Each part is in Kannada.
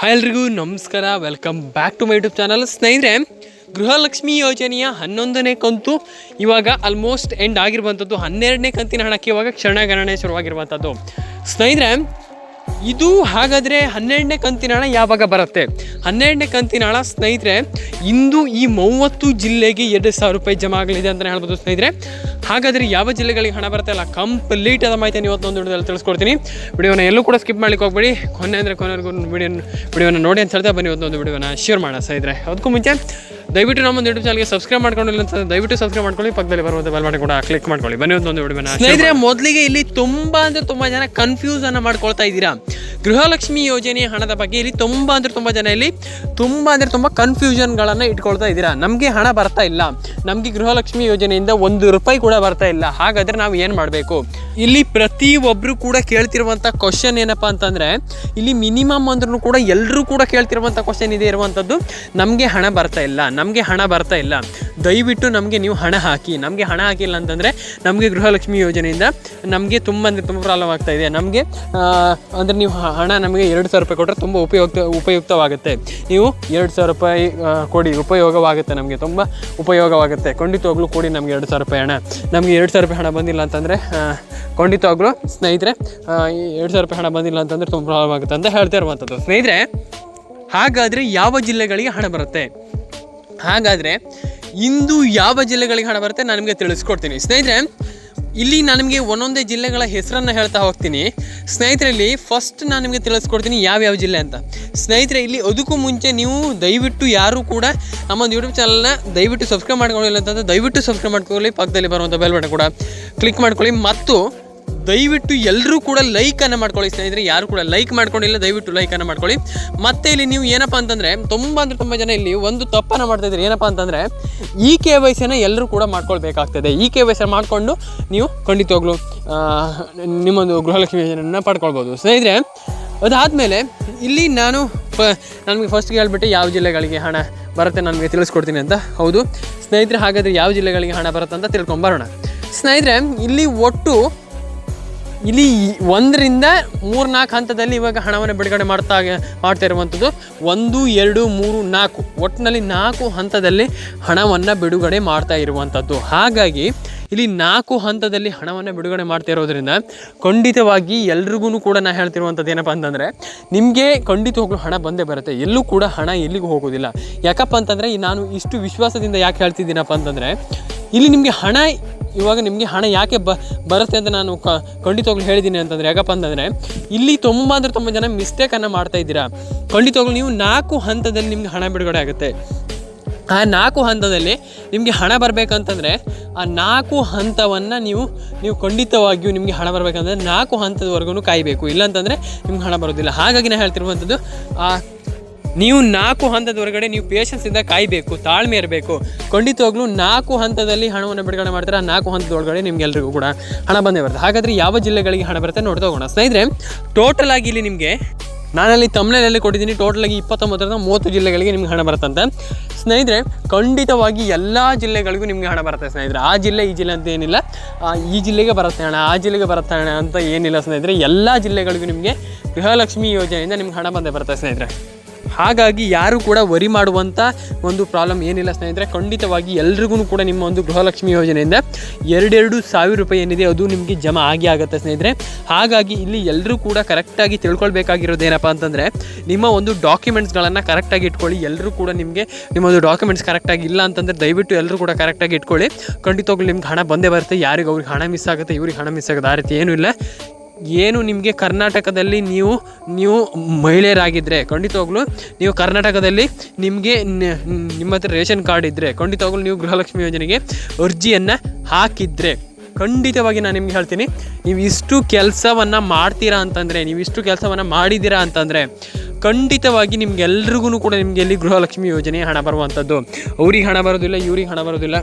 ಹಾಯ್ ಎಲ್ರಿಗೂ, ನಮಸ್ಕಾರ. Welcome back to my YouTube channel ಸ್ನೇಹಿತರೆ, ಗೃಹಲಕ್ಷ್ಮಿ ಯೋಜನೆಯ ಹನ್ನೊಂದನೇ ಕಂತು ಇವಾಗ ಆಲ್ಮೋಸ್ಟ್ ಎಂಡ್ ಆಗಿರುವಂಥದ್ದು. ಹನ್ನೆರಡನೇ ಕಂತಿನ ಹಣಕ್ಕೆ ಇವಾಗ ಕ್ಷಣಗಣನೆ ಶುರುವಾಗಿರುವಂಥದ್ದು. ಸ್ನೇಹಿತರೆ ಇದು ಹಾಗಾದರೆ ಹನ್ನೆರಡನೇ ಕಂತಿನ ಯಾವಾಗ ಬರುತ್ತೆ? ಹನ್ನೆರಡನೇ ಕಂತಿನ ಸ್ನೇಹಿತರೆ, ಇಂದು ಈ ಮೂವತ್ತು ಜಿಲ್ಲೆಗೆ ಎರಡು ಸಾವಿರ ರೂಪಾಯಿ ಜಮಾ ಆಗಲಿದೆ ಅಂತಲೇ ಹೇಳ್ಬೋದು ಸ್ನೇಹಿತರೆ. ಹಾಗಾದರೆ ಯಾವ ಜಿಲ್ಲೆಗಳಿಗೆ ಹಣ ಬರುತ್ತೆ ಅಲ್ಲ? ಕಂಪ್ಲೀಟ್ ಆದ ಮಾಹಿತಿ ಇವತ್ತೊಂದು ವಿಡಿಯೋದಲ್ಲಿ ತಿಳಿಸ್ಕೊಡ್ತೀನಿ. ವಿಡಿಯೋನ ಎಲ್ಲೂ ಕೂಡ ಸ್ಕಿಪ್ ಮಾಡ್ಲಿಕ್ಕೆ ಹೋಗ್ಬೇಡಿ. ಕೊನೆ ಅಂದರೆ ಕೊನೆವರೆಗೂ ವಿಡಿಯೋ ವಿಡಿಯೋನ ನೋಡಿ ಅಂತ ಹೇಳ್ತಾ ಬನ್ನಿ ಒಂದೊಂದು ವಿಡಿಯೋನ ಶೇರ್ ಮಾಡೋಣ ಸ್ನೇಹಿತರೆ. ಅದಕ್ಕೂ ಮುಂಚೆ ದಯವಿಟ್ಟು ನಮ್ಮೊಂದು ಯೂಟ್ಯೂಬ್ ಚಾನಲ್ಗೆ ಸಬ್ಸ್ಕ್ರೈಬ್ ಮಾಡ್ಕೊಂಡಿಲ್ಲ ಅಂತ ದಯವಿಟ್ಟು ಸಬ್ಸ್ಕ್ರೈಬ್ ಮಾಡ್ಕೊಳ್ಳಿ. ಪಕ್ಕದಲ್ಲಿ ಬರುವಂಥ ಬೆಲ್ ಬಟನ್ ಕೂಡ ಕ್ಲಿಕ್ ಮಾಡ್ಕೊಳ್ಳಿ. ಬನ್ನಿ ಒಂದು ವಿಡಿಯೋನ ಸ್ನೇಹಿತರೆ ಮೊದಲಿಗೆ ಇಲ್ಲಿ ತುಂಬಾ ಅಂದ್ರೆ ತುಂಬಾ ಜನ ಕನ್ಫ್ಯೂಸ್ ಅನ್ನ ಮಾಡ್ಕೊಳ್ತಾ ಇದ್ದೀರಾ? ಗೃಹಲಕ್ಷ್ಮಿ ಯೋಜನೆಯ ಹಣದ ಬಗ್ಗೆ ಇಲ್ಲಿ ತುಂಬ ಅಂದರೆ ತುಂಬ ಜನ ಇಲ್ಲಿ ತುಂಬ ಅಂದರೆ ತುಂಬ ಕನ್ಫ್ಯೂಷನ್ಗಳನ್ನು ಇಟ್ಕೊಳ್ತಾ ಇದ್ದೀರಾ? ನಮಗೆ ಹಣ ಬರ್ತಾ ಇಲ್ಲ. ನಮಗೆ ಗೃಹಲಕ್ಷ್ಮಿ ಯೋಜನೆಯಿಂದ ಒಂದು ರೂಪಾಯಿ ಕೂಡ ಬರ್ತಾ ಇಲ್ಲ. ಹಾಗಾದರೆ ನಾವು ಏನು ಮಾಡಬೇಕು? ಇಲ್ಲಿ ಪ್ರತಿಯೊಬ್ಬರು ಕೂಡ ಕೇಳ್ತಿರುವಂಥ ಕ್ವಶನ್ ಏನಪ್ಪ ಅಂತಂದರೆ, ಇಲ್ಲಿ ಮಿನಿಮಮ್ ಅಂದ್ರೂ ಕೂಡ ಎಲ್ಲರೂ ಕೂಡ ಕೇಳ್ತಿರುವಂಥ ಕ್ವಶನ್ ಇದೆ ಇರುವಂಥದ್ದು ನಮಗೆ ಹಣ ಬರ್ತಾ ಇಲ್ಲ. ನಮಗೆ ಹಣ ಬರ್ತಾ ಇಲ್ಲ. ದಯವಿಟ್ಟು ನಮಗೆ ನೀವು ಹಣ ಹಾಕಿ, ನಮಗೆ ಹಣ ಹಾಕಿಲ್ಲ ಅಂತಂದರೆ ನಮಗೆ ಗೃಹಲಕ್ಷ್ಮಿ ಯೋಜನೆಯಿಂದ ನಮಗೆ ತುಂಬ ಅಂದರೆ ತುಂಬ ಪ್ರಾಬ್ಲಮ್ ಆಗ್ತಾ ಇದೆ. ನಮಗೆ ಅಂದರೆ ನೀವು ಹಣ ನಮಗೆ ಎರಡು ಸಾವಿರ ರೂಪಾಯಿ ಕೊಟ್ಟರೆ ತುಂಬ ಉಪಯುಕ್ತ, ಉಪಯುಕ್ತವಾಗುತ್ತೆ. ನೀವು ಎರಡು ಸಾವಿರ ರೂಪಾಯಿ ಕೊಡಿ, ಉಪಯೋಗವಾಗುತ್ತೆ ನಮಗೆ, ತುಂಬ ಉಪಯೋಗವಾಗುತ್ತೆ. ಖಂಡಿತವಾಗ್ಲೂ ಕೊಡಿ ನಮಗೆ ಎರಡು ಸಾವಿರ ರೂಪಾಯಿ ಹಣ. ನಮಗೆ ಎರಡು ಸಾವಿರ ರೂಪಾಯಿ ಹಣ ಬಂದಿಲ್ಲ ಅಂತಂದರೆ ಖಂಡಿತವಾಗ್ಲೂ ಸ್ನೇಹಿತರೆ ಎರಡು ಸಾವಿರ ರೂಪಾಯಿ ಹಣ ಬಂದಿಲ್ಲ ಅಂತಂದರೆ ತುಂಬ ಪ್ರಾಬ್ಲಮ್ ಆಗುತ್ತೆ ಅಂತ ಹೇಳ್ತಾ ಇರುವಂಥದ್ದು ಸ್ನೇಹಿತರೆ, ಹಾಗಾದರೆ ಯಾವ ಜಿಲ್ಲೆಗಳಿಗೆ ಹಣ ಬರುತ್ತೆ? ಹಾಗಾದರೆ ಇಂದು ಯಾವ ಜಿಲ್ಲೆಗಳಿಗೆ ಹಣ ಬರುತ್ತೆ ನಾನು ನಿಮಗೆ ತಿಳಿಸ್ಕೊಡ್ತೀನಿ. ಸ್ನೇಹಿತರೆ, ಇಲ್ಲಿ ನಾನು ನಿಮಗೆ ಒಂದೊಂದೇ ಜಿಲ್ಲೆಗಳ ಹೆಸರನ್ನು ಹೇಳ್ತಾ ಹೋಗ್ತೀನಿ. ಸ್ನೇಹಿತರಲ್ಲಿ ಫಸ್ಟ್ ನಾನು ನಿಮಗೆ ತಿಳಿಸ್ಕೊಡ್ತೀನಿ ಯಾವ್ಯಾವ ಜಿಲ್ಲೆ ಅಂತ. ಸ್ನೇಹಿತರೆ, ಇಲ್ಲಿ ಅದಕ್ಕೂ ಮುಂಚೆ ನೀವು ದಯವಿಟ್ಟು ಯಾರೂ ಕೂಡ ನಮ್ಮ ಯೂಟ್ಯೂಬ್ ಚಾನಲ್ನ ದಯವಿಟ್ಟು ಸಬ್ಸ್ಕ್ರೈಬ್ ಮಾಡ್ಕೊಳ್ಳಿಲ್ಲ ಅಂತಂದ್ರೆ ದಯವಿಟ್ಟು ಸಬ್ಸ್ಕ್ರೈಬ್ ಮಾಡ್ಕೊಳ್ಳಿ. ಪಕ್ಕದಲ್ಲಿ ಬರುವಂಥ ಬೆಲ್ ಬಟನ್ ಕೂಡ ಕ್ಲಿಕ್ ಮಾಡ್ಕೊಳ್ಳಿ. ಮತ್ತು ದಯವಿಟ್ಟು ಎಲ್ಲರೂ ಕೂಡ ಲೈಕನ್ನು ಮಾಡ್ಕೊಳ್ಳಿ ಸ್ನೇಹಿತರೆ. ಯಾರು ಕೂಡ ಲೈಕ್ ಮಾಡ್ಕೊಂಡಿಲ್ಲ, ದಯವಿಟ್ಟು ಲೈಕನ್ನು ಮಾಡ್ಕೊಳ್ಳಿ. ಮತ್ತೆ ಇಲ್ಲಿ ನೀವು ಏನಪ್ಪ ಅಂತಂದರೆ, ತುಂಬ ಅಂದರೆ ತುಂಬ ಜನ ಇಲ್ಲಿ ಒಂದು ತಪ್ಪನ್ನು ಮಾಡ್ತಾ ಇದ್ರೆ ಏನಪ್ಪ ಅಂತಂದರೆ, ಈ ಕೆ ವೈ ಸಿನ ಎಲ್ಲರೂ ಕೂಡ ಮಾಡ್ಕೊಳ್ಬೇಕಾಗ್ತದೆ. ಈ ಕೆ ವೈ ಸಿ ಮಾಡಿಕೊಂಡು ನೀವು ಖಂಡಿತವಾಗ್ಲೂ ನಿಮ್ಮೊಂದು ಗೃಹಲಕ್ಷ್ಮಿ ಯೋಜನೆಯನ್ನು ಪಡ್ಕೊಳ್ಬೋದು. ಸ್ನೇಹಿತರೆ, ಅದಾದಮೇಲೆ ಇಲ್ಲಿ ನಾನು ಪ, ನನಗೆ ಫಸ್ಟ್ಗೆ ಹೇಳ್ಬಿಟ್ಟು ಯಾವ ಜಿಲ್ಲೆಗಳಿಗೆ ಹಣ ಬರುತ್ತೆ ನನಗೆ ತಿಳಿಸ್ಕೊಡ್ತೀನಿ ಅಂತ. ಹೌದು. ಸ್ನೇಹಿತರೆ, ಹಾಗಾದರೆ ಯಾವ ಜಿಲ್ಲೆಗಳಿಗೆ ಹಣ ಬರುತ್ತೆ ಅಂತ ತಿಳ್ಕೊಂಬರೋಣ ಸ್ನೇಹಿತರೆ, ಇಲ್ಲಿ ಒಟ್ಟು ಇಲ್ಲಿ ಒಂದರಿಂದ ಮೂರು ನಾಲ್ಕು ಹಂತದಲ್ಲಿ ಇವಾಗ ಹಣವನ್ನು ಬಿಡುಗಡೆ ಮಾಡ್ತಾ ಮಾಡ್ತಾ ಇರುವಂಥದ್ದು ಒಂದು, ಎರಡು, ಮೂರು, ನಾಲ್ಕು. ಒಟ್ಟಿನಲ್ಲಿ ನಾಲ್ಕು ಹಂತದಲ್ಲಿ ಹಣವನ್ನು ಬಿಡುಗಡೆ ಮಾಡ್ತಾ ಇರುವಂಥದ್ದು. ಹಾಗಾಗಿ ಇಲ್ಲಿ ನಾಲ್ಕು ಹಂತದಲ್ಲಿ ಹಣವನ್ನು ಬಿಡುಗಡೆ ಮಾಡ್ತಾ ಇರೋದ್ರಿಂದ ಖಂಡಿತವಾಗಿ ಎಲ್ರಿಗೂ ಕೂಡ ನಾನು ಹೇಳ್ತಿರುವಂಥದ್ದು ಏನಪ್ಪ ಅಂತಂದರೆ, ನಿಮಗೆ ಖಂಡಿತವಾಗ್ಲೂ ಹಣ ಬಂದೇ ಬರುತ್ತೆ. ಎಲ್ಲೂ ಕೂಡ ಹಣ ಎಲ್ಲಿಗೂ ಹೋಗೋದಿಲ್ಲ. ಯಾಕಪ್ಪ ಅಂತಂದರೆ ನಾನು ಇಷ್ಟು ವಿಶ್ವಾಸದಿಂದ ಯಾಕೆ ಹೇಳ್ತಿದ್ದೀನಪ್ಪ ಅಂತಂದರೆ, ಇಲ್ಲಿ ನಿಮಗೆ ಹಣ ಇವಾಗ ನಿಮಗೆ ಹಣ ಯಾಕೆ ಬ, ಬರುತ್ತೆ ಅಂತ ನಾನು ಕ, ಖಂಡಿತವಾಗ್ಲು ಹೇಳಿದ್ದೀನಿ ಅಂತಂದರೆ, ಯಾಕಪ್ಪ ಅಂತಂದರೆ, ಇಲ್ಲಿ ತುಂಬ ಅಂದರೆ ತುಂಬ ಜನ ಮಿಸ್ಟೇಕನ್ನು ಮಾಡ್ತಾ ಇದ್ದೀರಾ? ಖಂಡಿತವಾಗ್ಲು ನೀವು ನಾಲ್ಕು ಹಂತದಲ್ಲಿ ನಿಮಗೆ ಹಣ ಬಿಡುಗಡೆ ಆಗುತ್ತೆ. ಆ ನಾಲ್ಕು ಹಂತದಲ್ಲಿ ನಿಮಗೆ ಹಣ ಬರಬೇಕಂತಂದರೆ, ಆ ನಾಲ್ಕು ಹಂತವನ್ನು ನೀವು ನೀವು ಖಂಡಿತವಾಗಿಯೂ ನಿಮಗೆ ಹಣ ಬರಬೇಕಂದ್ರೆ ನಾಲ್ಕು ಹಂತದವರೆಗೂ ಕಾಯಬೇಕು. ಇಲ್ಲಾಂತಂದರೆ ನಿಮ್ಗೆ ಹಣ ಬರೋದಿಲ್ಲ. ಹಾಗಾಗಿ ನಾನು ಹೇಳ್ತಿರುವಂಥದ್ದು, ಆ ನೀವು ನಾಲ್ಕು ಹಂತದ ಹೊರಗಡೆ ನೀವು ಪೇಷನ್ಸಿಂದ ಕಾಯಬೇಕು, ತಾಳ್ಮೆ ಇರಬೇಕು. ಖಂಡಿತವಾಗ್ಲೂ ನಾಲ್ಕು ಹಂತದಲ್ಲಿ ಹಣವನ್ನು ಬಿಡುಗಡೆ ಮಾಡ್ತಾರೆ? ಆ ನಾಲ್ಕು ಹಂತದ ಒಳಗಡೆ ನಿಮ್ಗೆಲ್ರಿಗೂ ಕೂಡ ಹಣ ಬಂದೇ ಬರುತ್ತೆ. ಹಾಗಾದರೆ ಯಾವ ಜಿಲ್ಲೆಗಳಿಗೆ ಹಣ ಬರುತ್ತೆ ನೋಡ್ತಾ ಹೋಗೋಣ. ಸ್ನೇಹಿತರೆ ಟೋಟಲ್ ಆಗಿ ಇಲ್ಲಿ ನಿಮಗೆ ನಾನಲ್ಲಿ ತಮಿಳಲ್ಲಿ ಕೊಟ್ಟಿದ್ದೀನಿ. ಟೋಟಲ್ ಆಗಿ ಇಪ್ಪತ್ತೊಂಬತ್ತರಿಂದ ಮೂವತ್ತು ಜಿಲ್ಲೆಗಳಿಗೆ ನಿಮ್ಗೆ ಹಣ ಬರುತ್ತಂತೆ. ಸ್ನೇಹಿತರೆ, ಖಂಡಿತವಾಗಿ ಎಲ್ಲ ಜಿಲ್ಲೆಗಳಿಗೂ ನಿಮಗೆ ಹಣ ಬರುತ್ತೆ ಸ್ನೇಹಿತರೆ. ಆ ಜಿಲ್ಲೆ, ಈ ಜಿಲ್ಲೆ ಅಂತ ಏನಿಲ್ಲ. ಈ ಜಿಲ್ಲೆಗೆ ಬರುತ್ತೆ ಹಣ, ಆ ಜಿಲ್ಲೆಗೆ ಬರುತ್ತೆ ಹಣ ಅಂತ ಏನಿಲ್ಲ ಸ್ನೇಹಿತರೆ. ಎಲ್ಲ ಜಿಲ್ಲೆಗಳಿಗೂ ನಿಮಗೆ ಗೃಹಲಕ್ಷ್ಮಿ ಯೋಜನೆಯಿಂದ ನಿಮ್ಗೆ ಹಣ ಬಂದೇ ಬರುತ್ತೆ ಸ್ನೇಹಿತರೆ. ಹಾಗಾಗಿ ಯಾರು ಕೂಡ ವರಿ ಮಾಡುವಂಥ ಒಂದು ಪ್ರಾಬ್ಲಮ್ ಏನಿಲ್ಲ ಸ್ನೇಹಿತರೆ. ಖಂಡಿತವಾಗಿ ಎಲ್ರಿಗೂ ಕೂಡ ನಿಮ್ಮ ಒಂದು ಗೃಹಲಕ್ಷ್ಮಿ ಯೋಜನೆಯಿಂದ ಎರಡೆರಡು ಸಾವಿರ ರೂಪಾಯಿ ಏನಿದೆ ಅದು ನಿಮಗೆ ಜಮಾ ಆಗಿ ಆಗುತ್ತೆ ಸ್ನೇಹಿತರೆ. ಹಾಗಾಗಿ ಇಲ್ಲಿ ಎಲ್ಲರೂ ಕೂಡ ಕರೆಕ್ಟಾಗಿ ತಿಳ್ಕೊಳ್ಬೇಕಾಗಿರೋದು ಏನಪ್ಪ ಅಂತಂದರೆ, ನಿಮ್ಮ ಒಂದು ಡಾಕ್ಯುಮೆಂಟ್ಸ್ಗಳನ್ನು ಕರೆಕ್ಟಾಗಿ ಇಟ್ಕೊಳ್ಳಿ. ಎಲ್ಲರೂ ಕೂಡ ನಿಮಗೆ ನಿಮ್ಮ ಒಂದು ಡಾಕ್ಯುಮೆಂಟ್ಸ್ ಕರೆಕ್ಟಾಗಿ ಇಲ್ಲ ಅಂತಂದರೆ ದಯವಿಟ್ಟು ಎಲ್ಲರೂ ಕೂಡ ಕರೆಕ್ಟಾಗಿ ಇಟ್ಕೊಳ್ಳಿ. ಖಂಡಿತವಾಗ್ಲೂ ನಿಮ್ಗೆ ಹಣ ಬಂದೇ ಬರುತ್ತೆ. ಯಾರಿಗೆ ಅವ್ರಿಗೆ ಹಣ ಮಿಸ್ ಆಗುತ್ತೆ, ಇವ್ರಿಗೆ ಹಣ ಮಿಸ್ ಆಗುತ್ತೆ. ಆ ರೀತಿ ಏನೂ ಇಲ್ಲ. ಏನು ನಿಮಗೆ ಕರ್ನಾಟಕದಲ್ಲಿ ನೀವು ನೀವು ಮಹಿಳೆಯರಾಗಿದ್ದರೆ ಖಂಡಿತವಾಗ್ಲೂ ನೀವು ಕರ್ನಾಟಕದಲ್ಲಿ ನಿಮಗೆ ನಿಮ್ಮ ಹತ್ರ ರೇಷನ್ ಕಾರ್ಡ್ ಇದ್ದರೆ ಖಂಡಿತವಾಗ್ಲೂ ನೀವು ಗೃಹಲಕ್ಷ್ಮಿ ಯೋಜನೆಗೆ ಅರ್ಜಿಯನ್ನು ಹಾಕಿದರೆ, ಖಂಡಿತವಾಗಿ ನಾನು ನಿಮ್ಗೆ ಹೇಳ್ತೀನಿ, ನೀವು ಇಷ್ಟು ಕೆಲಸವನ್ನು ಮಾಡ್ತೀರಾ ಅಂತಂದರೆ, ನೀವು ಇಷ್ಟು ಕೆಲಸವನ್ನು ಮಾಡಿದ್ದೀರಾ ಅಂತಂದರೆ, ಖಂಡಿತವಾಗಿ ನಿಮ್ಗೆಲ್ರಿಗೂ ಕೂಡ ನಿಮಗೆ ಇಲ್ಲಿ ಗೃಹಲಕ್ಷ್ಮಿ ಯೋಜನೆ ಹಣ ಬರುವಂಥದ್ದು. ಅವ್ರಿಗೆ ಹಣ ಬರೋದಿಲ್ಲ, ಇವ್ರಿಗೆ ಹಣ ಬರೋದಿಲ್ಲ.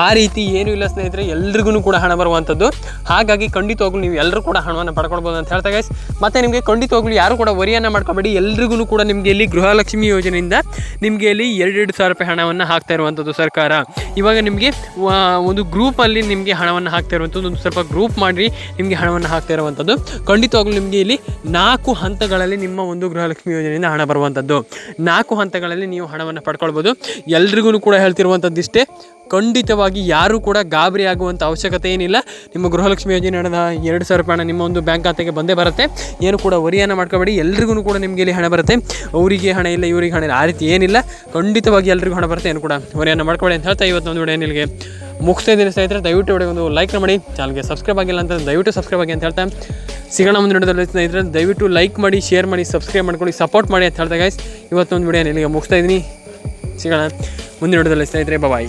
ಆ ರೀತಿ ಏನೂ ಇಲ್ಲ ಸ್ನೇಹಿತರೆ, ಎಲ್ರಿಗೂ ಕೂಡ ಹಣ ಬರುವಂಥದ್ದು. ಹಾಗಾಗಿ ಖಂಡಿತವಾಗ್ಲೂ ನೀವು ಎಲ್ಲರೂ ಕೂಡ ಹಣವನ್ನು ಪಡ್ಕೊಳ್ಬೋದು ಅಂತ ಹೇಳ್ತಾ ಗೈಸ್ ಮತ್ತು ನಿಮಗೆ ಖಂಡಿತವಾಗ್ಲೂ ಯಾರು ಕೂಡ ವರಿಯನ್ನು ಮಾಡ್ಕೊಬೇಡಿ. ಎಲ್ರಿಗೂ ಕೂಡ ನಿಮಗೆ ಇಲ್ಲಿ ಗೃಹಲಕ್ಷ್ಮಿ ಯೋಜನೆಯಿಂದ ನಿಮಗೆ ಇಲ್ಲಿ ಎರಡೆರಡು ಸಾವಿರ ರೂಪಾಯಿ ಹಣವನ್ನು ಹಾಕ್ತಾ ಇರುವಂಥದ್ದು ಸರ್ಕಾರ. ಇವಾಗ ನಿಮಗೆ ಒಂದು ಗ್ರೂಪಲ್ಲಿ ನಿಮಗೆ ಹಣವನ್ನು ಹಾಕ್ತಾ ಇರುವಂಥದ್ದು, ಒಂದು ಸ್ವಲ್ಪ ಗ್ರೂಪ್ ಮಾಡಿ ನಿಮಗೆ ಹಣವನ್ನು ಹಾಕ್ತಾ ಇರುವಂಥದ್ದು. ಖಂಡಿತವಾಗ್ಲೂ ನಿಮಗೆ ಇಲ್ಲಿ ನಾಲ್ಕು ಹಂತಗಳಲ್ಲಿ ನಿಮ್ಮ ಒಂದು ಗೃಹಲಕ್ಷ್ಮಿ ಯೋಜನೆಯಿಂದ ಹಣ ಬರುವಂಥದ್ದು. ನಾಲ್ಕು ಹಂತಗಳಲ್ಲಿ ನೀವು ಹಣವನ್ನು ಪಡ್ಕೊಳ್ಬೋದು. ಎಲ್ರಿಗೂ ಕೂಡ ಹೇಳ್ತಿರುವಂಥದ್ದು ಇಷ್ಟೇ ಖಂಡಿತವಾಗಿ ಯಾರೂ ಕೂಡ ಗಾಬರಿ ಆಗುವಂಥ ಅವಶ್ಯಕತೆ ಏನಿಲ್ಲ. ನಿಮ್ಮ ಗೃಹಲಕ್ಷ್ಮಿ ಯೋಜನೆ ಹಣದ ಎರಡು ಸಾವಿರ ರೂಪಾಯಿ ಹಣ ನಿಮ್ಮ ಒಂದು ಬ್ಯಾಂಕ್ ಖಾತೆಗೆ ಬಂದೇ ಬರುತ್ತೆ. ಏನು ಕೂಡ ವರಿಯನ್ನು ಮಾಡ್ಕೋಬೇಡಿ. ಎಲ್ರಿಗೂ ಕೂಡ ನಿಮಗೆ ಇಲ್ಲಿ ಹಣ ಬರುತ್ತೆ. ಅವರಿಗೆ ಹಣ ಇಲ್ಲ, ಇವರಿಗೆ ಹಣ ಇಲ್ಲ, ಆ ರೀತಿ ಏನಿಲ್ಲ. ಖಂಡಿತವಾಗಿ ಎಲ್ರಿಗೂ ಹಣ ಬರುತ್ತೆ. ಏನು ಕೂಡ ವರಿಯನ್ನು ಮಾಡ್ಕೋಬೇಡಿ ಅಂತ ಹೇಳ್ತಾ ಇವತ್ತು ಒಂದು ವಿಡಿಯೋ ನಿಮಗೆ ಮುಗಿಸ್ತಾ ಇದ್ದೀನಿ ಸ್ನೇಹಿತರೆ. ದಯವಿಟ್ಟು ಒಳಗೆ ಒಂದು ಲೈಕ್ ಮಾಡಿ. ಚಾನಲ್ಗೆ ಸಬ್ಸ್ಕ್ರೈಬ್ ಆಗಿಲ್ಲ ಅಂತ ದಯವಿಟ್ಟು ಸಬ್ಸ್ಕ್ರೈಬ್ ಆಗಿ ಅಂತ ಹೇಳ್ತಾ ಸಿಗೋಣ ಒಂದು ವಿಡಿಯೋದಲ್ಲಿ ಸ್ನೇಹಿತರೆ. ದಯವಿಟ್ಟು ಲೈಕ್ ಮಾಡಿ, ಶೇರ್ ಮಾಡಿ, ಸಬ್ಸ್ಕ್ರೈಬ್ ಮಾಡ್ಕೊಳ್ಳಿ, ಸಪೋರ್ಟ್ ಮಾಡಿ ಅಂತ ಹೇಳ್ತಾ ಗೈಸ್ ಇವತ್ತೊಂದು ವಿಡಿಯೋ ಇಲ್ಲಿಗೆ ಮುಗಿಸ್ತಾ ಇದ್ದೀನಿ. ಸಿಗೋಣ ಮುಂದಿನ ವಿಡಿಯೋದಲ್ಲಿ ಸ್ನೇಹಿತರೆ. ಬಾಯ್